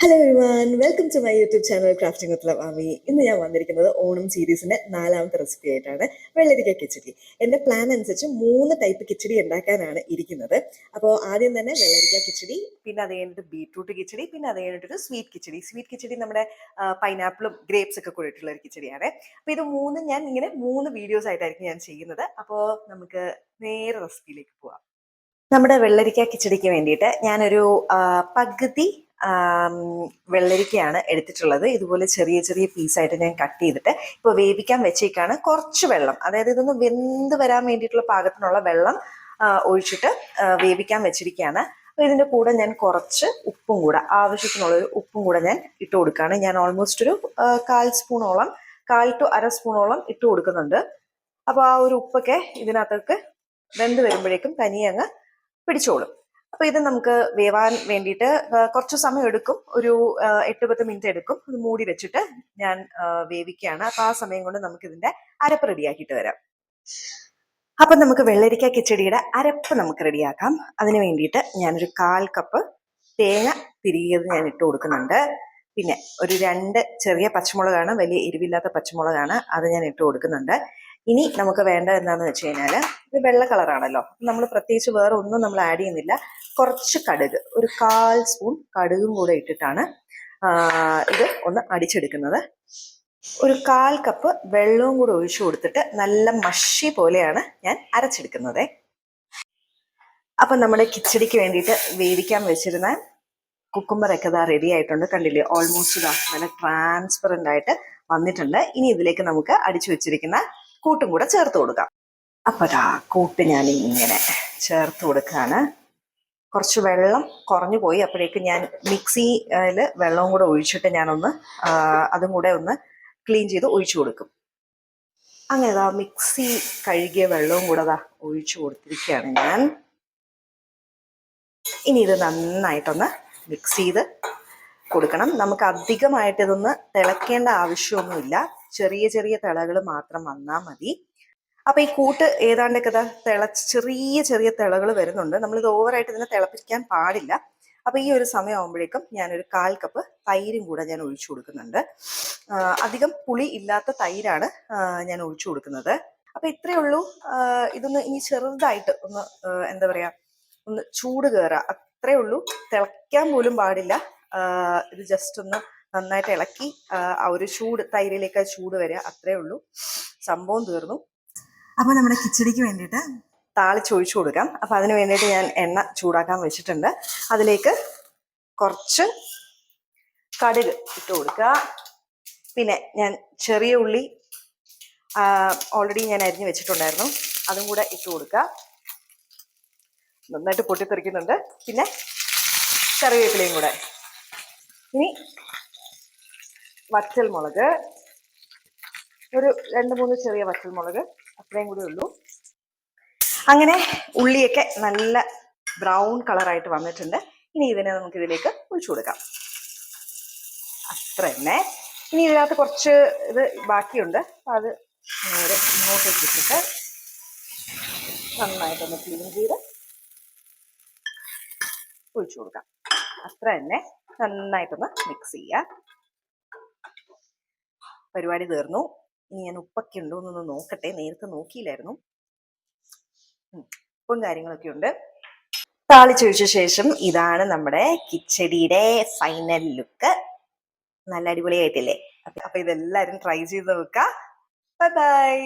Hello everyone welcome to my YouTube channel crafting with Lavami ഇന്ന് ഞാൻ വന്നിരിക്കുന്നത് ഓണം സീരീസിന്റെ നാലാമത്തെ റെസിപ്പി ആയിട്ടാണ്. വെള്ളരിക്ക കിച്ചടി. എന്റെ പ്ലാൻ അനുസരിച്ച് മൂന്ന് ടൈപ്പ് കിച്ചടി ഉണ്ടാക്കാനാണ് ഇരിക്കുന്നത്. അപ്പോൾ ആദ്യം തന്നെ വെള്ളരിക്ക കിച്ചടി പിന്നെ അത് കഴിഞ്ഞിട്ട് ബീട്രൂട്ട് കിച്ചടി പിന്നെ അത് കഴിഞ്ഞിട്ടൊരു സ്വീറ്റ് കിച്ചടി. സ്വീറ്റ് കിച്ചടി നമ്മുടെ പൈനാപ്പിളും ഗ്രേപ്സ് ഒക്കെ കൂടിയിട്ടുള്ള ഒരു കിച്ചടിയാണ്. അപ്പോൾ ഇത് മൂന്നും ഞാൻ ഇങ്ങനെ മൂന്ന് വീഡിയോസ് ആയിട്ടായിരിക്കും ഞാൻ ചെയ്യുന്നത്. അപ്പോൾ നമുക്ക് നേരെ റെസിപ്പിയിലേക്ക് പോവാം. നമ്മുടെ വെള്ളരിക്ക കിച്ചടിക്ക് വേണ്ടിയിട്ട് ഞാനൊരു പകുതി വെള്ളരിക്കയാണ് എടുത്തിട്ടുള്ളത്. ഇതുപോലെ ചെറിയ ചെറിയ പീസായിട്ട് ഞാൻ കട്ട് ചെയ്തിട്ട് ഇപ്പോൾ വേവിക്കാൻ വെച്ചേക്കാണ് കുറച്ച് വെള്ളം. അതായത് ഇതൊന്ന് വെന്ത് വരാൻ വേണ്ടിയിട്ടുള്ള പാകത്തിനുള്ള വെള്ളം ഒഴിച്ചിട്ട് വേവിക്കാൻ വെച്ചിരിക്കുകയാണ് അപ്പോൾ ഇതിന്റെ കൂടെ ഞാൻ കുറച്ച് ഉപ്പും കൂടെ ആവശ്യത്തിനുള്ള ഒരു ഉപ്പും കൂടെ ഞാൻ ഇട്ട് കൊടുക്കുകയാണ്. ഞാൻ ഓൾമോസ്റ്റ് ഒരു കാൽ സ്പൂണോളം കാൽ ടു അര സ്പൂണോളം ഇട്ട് കൊടുക്കുന്നുണ്ട്. അപ്പോൾ ആ ഒരു ഉപ്പൊക്കെ ഇതിനകത്തേക്ക് വെന്ത് വരുമ്പോഴേക്കും തനിയെ അങ്ങ് പിടിച്ചോളും. അപ്പൊ ഇത് നമുക്ക് വേവാൻ വേണ്ടിയിട്ട് കുറച്ച് സമയം എടുക്കും. ഒരു എട്ട് പത്ത് മിനിറ്റ് എടുക്കും. ഇത് മൂടി വെച്ചിട്ട് ഞാൻ വേവിക്കുകയാണ്. അപ്പൊ ആ സമയം കൊണ്ട് നമുക്ക് ഇതിന്റെ അരപ്പ് റെഡിയാക്കിയിട്ട് വരാം. അപ്പൊ നമുക്ക് വെള്ളരിക്ക കിച്ചടിയുടെ അരപ്പ് നമുക്ക് റെഡിയാക്കാം. അതിന് വേണ്ടിയിട്ട് ഞാനൊരു കാൽ കപ്പ് തേങ്ങ തിരികെ ഞാൻ ഇട്ട് കൊടുക്കുന്നുണ്ട്. പിന്നെ ഒരു രണ്ട് ചെറിയ പച്ചമുളകാണ് വലിയ എരിവില്ലാത്ത പച്ചമുളകാണ് അത് ഞാൻ ഇട്ട് കൊടുക്കുന്നുണ്ട്. ഇനി നമുക്ക് വേണ്ട എന്താണെന്ന് വെച്ച് കഴിഞ്ഞാൽ ഇത് വെള്ള കളറാണല്ലോ നമ്മൾ പ്രത്യേകിച്ച് വേറെ ഒന്നും നമ്മൾ ആഡ് ചെയ്യുന്നില്ല. കുറച്ച് കടുക് ഒരു കാൽ സ്പൂൺ കടുകും കൂടെ ഇട്ടിട്ടാണ് ഇത് ഒന്ന് അടിച്ചെടുക്കുന്നത്. ഒരു കാൽ കപ്പ് വെള്ളവും കൂടെ ഒഴിച്ചു കൊടുത്തിട്ട് നല്ല മഷി പോലെയാണ് ഞാൻ അരച്ചെടുക്കുന്നത്. അപ്പം നമ്മുടെ കിച്ചടിക്ക് വേണ്ടിയിട്ട് വേവിക്കാൻ വെച്ചിരുന്ന കുക്കുമ്പറൊക്കെ ഇതാ റെഡി ആയിട്ടുണ്ട്. കണ്ടില്ലേ? ഓൾമോസ്റ്റ് ഇതാ നല്ല ട്രാൻസ്പെറന്റ് ആയിട്ട് വന്നിട്ടുണ്ട്. ഇനി ഇതിലേക്ക് നമുക്ക് അടിച്ചു വെച്ചിരിക്കുന്ന കൂട്ടും കൂടെ ചേർത്ത് കൊടുക്കാം. അപ്പൊ ആ കൂട്ട് ഞാൻ ഇങ്ങനെ ചേർത്ത് കൊടുക്കുകയാണ്. കുറച്ച് വെള്ളം കുറഞ്ഞു പോയി. അപ്പോഴേക്ക് ഞാൻ മിക്സിയിൽ വെള്ളവും കൂടെ ഒഴിച്ചിട്ട് ഞാനൊന്ന് അതും കൂടെ ഒന്ന് ക്ലീൻ ചെയ്ത് ഒഴിച്ചു കൊടുക്കും. അങ്ങനെ ദാ മിക്സി കഴുകിയ വെള്ളവും കൂടെ ദാ ഒഴിച്ചു കൊടുത്തിരിക്കുകയാണ് ഞാൻ. ഇനി ഇത് നന്നായിട്ടൊന്ന് മിക്സ് ചെയ്ത് കൊടുക്കണം. നമുക്ക് അധികമായിട്ട് ഇതൊന്ന് തിളക്കേണ്ട ആവശ്യമൊന്നുമില്ല. ചെറിയ ചെറിയ തിളകൾ മാത്രം വന്നാൽ മതി. അപ്പൊ ഈ കൂട്ട് ഏതാണ്ടൊക്കെ ഇതാ തിള ചെറിയ ചെറിയ തിളകൾ വരുന്നുണ്ട്. നമ്മളിത് ഓവറായിട്ട് ഇതിനെ തിളപ്പിക്കാൻ പാടില്ല. അപ്പൊ ഈ ഒരു സമയം ആകുമ്പോഴേക്കും ഞാനൊരു കാൽ കപ്പ് തൈരും കൂടെ ഞാൻ ഒഴിച്ചു കൊടുക്കുന്നുണ്ട്. അധികം പുളി ഇല്ലാത്ത തൈരാണ് ഞാൻ ഒഴിച്ചു കൊടുക്കുന്നത്. അപ്പൊ ഇത്രയേ ഉള്ളൂ. ഇതൊന്ന് ഇനി ചെറുതായിട്ട് ഒന്ന് എന്താ പറയാ ഒന്ന് ചൂട് കയറുക അത്രേ ഉള്ളൂ. തിളയ്ക്കാൻ പോലും പാടില്ല. ഇത് ജസ്റ്റ് ഒന്ന് നന്നായിട്ട് ഇളക്കി ആ, ഒരു ചൂട് തൈരിലേക്ക് ചൂട് വരിക അത്രേ ഉള്ളൂ. സംഭവം തീർന്നു. അപ്പൊ നമ്മുടെ കിച്ചടിക്ക് വേണ്ടിയിട്ട് താളിച്ചൊഴിച്ചു കൊടുക്കാം. അപ്പൊ അതിന് വേണ്ടിയിട്ട് ഞാൻ എണ്ണ ചൂടാക്കാൻ വെച്ചിട്ടുണ്ട്. അതിലേക്ക് കുറച്ച് കടുക് ഇട്ട് കൊടുക്കുക. പിന്നെ ഞാൻ ചെറിയ ഉള്ളി ഓൾറെഡി ഞാൻ അരിഞ്ഞു വെച്ചിട്ടുണ്ടായിരുന്നു. അതും കൂടെ ഇട്ട് കൊടുക്കുക. നന്നായിട്ട് പൊട്ടിത്തെറിക്കുന്നുണ്ട്. പിന്നെ കറിവേപ്പിലയും കൂടെ. ഇനി വറ്റൽ മുളക് ഒരു രണ്ട് മൂന്ന് ചെറിയ വറ്റൽ മുളക് അത്രയും കൂടി ഉള്ളൂ. അങ്ങനെ ഉള്ളിയൊക്കെ നല്ല ബ്രൗൺ കളറായിട്ട് വന്നിട്ടുണ്ട്. ഇനി ഇതിനെ നമുക്ക് ഇതിലേക്ക് ഒഴിച്ചു കൊടുക്കാം. അത്ര തന്നെ ഇനി ഇതിനകത്ത് കുറച്ച് ഇത് ബാക്കിയുണ്ട്. അത് നേരെ ഇങ്ങോട്ട് ഇട്ടിട്ട് നന്നായിട്ടൊന്ന് ക്ലീൻ ചെയ്ത് ഒഴിച്ചു കൊടുക്കാം. അത്ര തന്നെ നന്നായിട്ടൊന്ന് മിക്സ് ചെയ്യുക പരിപാടി തീർന്നു. ഇനി ഞാൻ ഉപ്പൊക്കെ ഉണ്ടോ എന്നൊന്ന് നോക്കട്ടെ. നേരത്തെ നോക്കിയില്ലായിരുന്നു. ഉപ്പും കാര്യങ്ങളൊക്കെ ഉണ്ട്. താളിച്ചൊഴിച്ച ശേഷം ഇതാണ് നമ്മുടെ കിച്ചടിയുടെ ഫൈനൽ ലുക്ക് നല്ല അടിപൊളിയായിട്ടില്ലേ? അപ്പൊ ഇതെല്ലാരും ട്രൈ ചെയ്ത് നോക്കുക ബൈ ബൈ